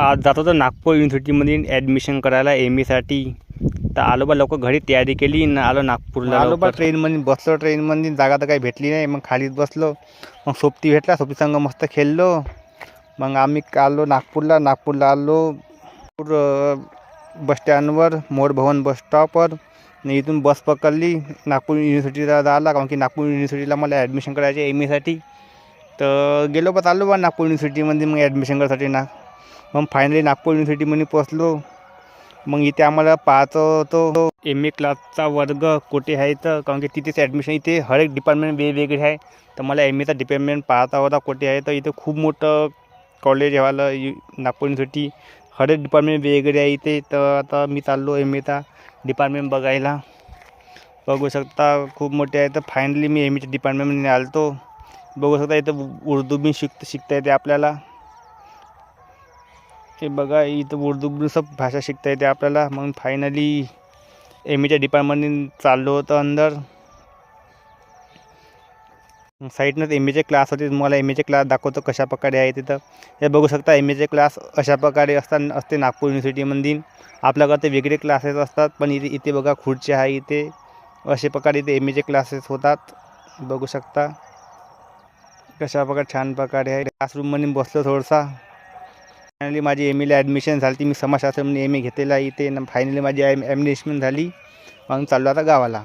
आज जात होतो नागपूर युनिव्हर्सिटीमध्ये ॲडमिशन करायला एम एसाठी तर आलो बा लवकर घरी तयारी केली न आलो नागपूरला आलो बा. ट्रेनमध्ये बसलो ट्रेनमध्ये जागा तर काही भेटली नाही. मग खालीच बसलो. मग सोबती भेटला सोबती संग मस्त खेळलो. मग आम्ही आलो नागपूरला नागपूरला आलो. बसस्टँडवर मोर भवन बस स्टॉपवर इथून बस पकडली. नागपूर युनिव्हर्सिटीला जायला कारण की नागपूर युनिव्हर्सिटीला मला ॲडमिशन करायचे एम एसाठी तर गेलो बा चाललो बा नागपूर युनिव्हर्सिटीमध्ये मग ॲडमिशन करायसाठी ना. मग फायनली नागपूर युनिव्हर्सिटीमध्ये पोचलो मग इथे आम्हाला पाहतो होतो. एम ए क्लासचा वर्ग कुठे आहे तर कारण की तिथेच ॲडमिशन इथे हर एक डिपार्टमेंट वेगवेगळे आहे. तर मला एम एचा डिपार्टमेंट पाहता होता कुठे आहे. तर इथं खूप मोठं कॉलेज व्हायला यु नागपूर युनिव्हर्सिटी हर एक डिपार्टमेंट वेगवेगळे आहे इथे. तर आता मी चाललो एम एचा डिपार्टमेंट बघायला. बघू शकता खूप मोठे आहे. तर फायनली मी एम एच्या डिपार्टमेंटमध्ये आलतो. बघू शकता इथं उर्दू बी शिक शिकता येते आपल्याला. हे बघा इथं उर्दू सब भाषा शिकता येते आपल्याला. मग फायनली एम एच्या डिपार्टमेंटने चाललो होतं अंदर. साईडनंच एम एचे क्लास होते. तुम्हाला एम एचे क्लास दाखवतो कशा प्रकारे आहे तिथं. हे बघू शकता एम एचे क्लास अशा प्रकारे असतात असते नागपूर युनिव्हर्सिटीमध्ये आपल्याकडे ते वेगळे क्लासेस असतात पण इथे इथे बघा खुर्ची आहे इथे. अशा प्रकारे इथे एम एचे क्लासेस होतात. बघू शकता. कशा प्रकारे छान प्रकारे आहे. क्लासरूममध्ये बसलो थोडंसा. फायनली माझी एम एला ॲडमिशन झाली ती मी म्हणून एम ए घेतलेला इथे इथे फायनली माझी ॲम ॲडमिशन झाली. मग चाललो आता गावाला.